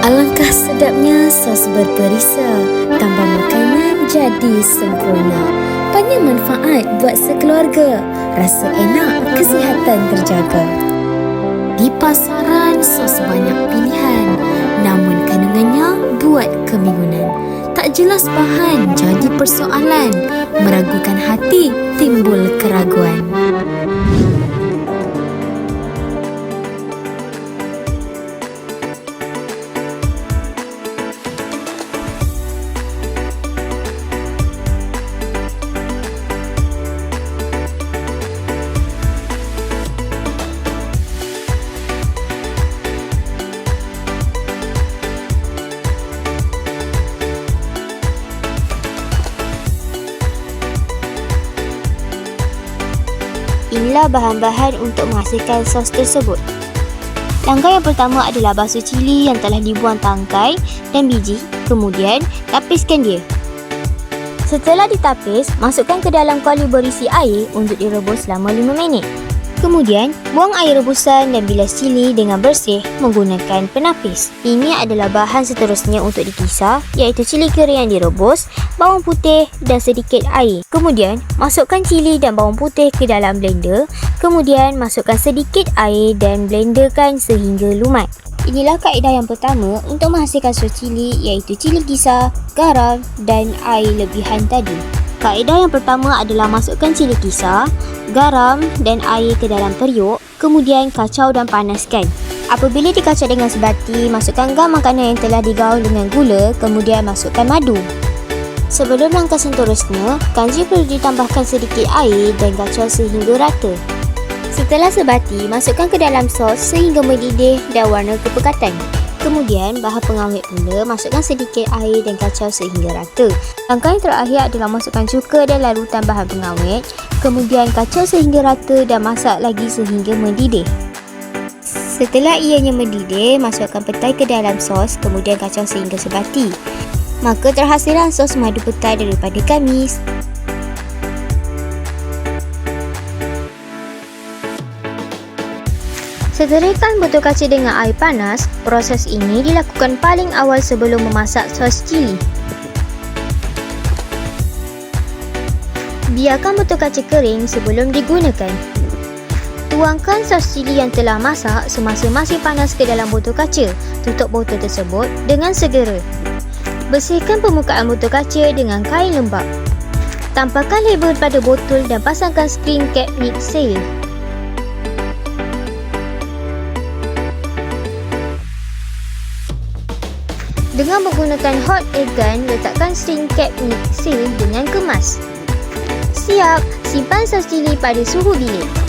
Ah sedapnya sos berperisa, tambah makanan jadi sempurna. Banyak manfaat buat sekeluarga. Rasa enak, kesihatan terjaga. Di pasaran sos banyak pilihan, namun kandungannya buat kebingungan. Tak jelas bahan jadi persoalan, meragukan hati timbul keraguan. Inilah bahan-bahan untuk menghasilkan sos tersebut. Langkah yang pertama adalah basuh cili yang telah dibuang tangkai dan biji, kemudian tapiskan dia. Setelah ditapis, masukkan ke dalam kuali berisi air untuk direbus selama 5 minit. Kemudian, buang air rebusan dan bilas cili dengan bersih menggunakan penapis. Ini adalah bahan seterusnya untuk dikisar iaitu cili kering yang direbus, bawang putih dan sedikit air. Kemudian, masukkan cili dan bawang putih ke dalam blender. Kemudian, masukkan sedikit air dan blenderkan sehingga lumat. Inilah kaedah yang pertama untuk menghasilkan sos cili iaitu cili kisar, garam dan air lebihan tadi. Kaedah yang pertama adalah masukkan cili kisar, garam dan air ke dalam periuk, kemudian kacau dan panaskan. Apabila dikacau dengan sebati, masukkan gam makanan yang telah digaul dengan gula, kemudian masukkan madu. Sebelum langkah seterusnya, kanji perlu ditambahkan sedikit air dan kacau sehingga rata. Setelah sebati, masukkan ke dalam sos sehingga mendidih dan warna kepekatan. Kemudian, bahan pengawet pula masukkan sedikit air dan kacau sehingga rata. Langkah yang terakhir adalah masukkan cuka dan larutan bahan pengawet. Kemudian kacau sehingga rata dan masak lagi sehingga mendidih. Setelah ianya mendidih, masukkan petai ke dalam sos kemudian kacau sehingga sebati. Maka terhasillah sos madu petai daripada kami. Sederaikan botol kaca dengan air panas. Proses ini dilakukan paling awal sebelum memasak sos cili. Biarkan botol kaca kering sebelum digunakan. Tuangkan sos cili yang telah masak semasa masih panas ke dalam botol kaca. Tutup botol tersebut dengan segera. Bersihkan permukaan botol kaca dengan kain lembap. Tampakkan label pada botol dan pasangkan screen cap lid seal. Dengan menggunakan hot air gun, letakkan string cap lid seal dengan kemas. Siap, simpan sos cili pada suhu bilik.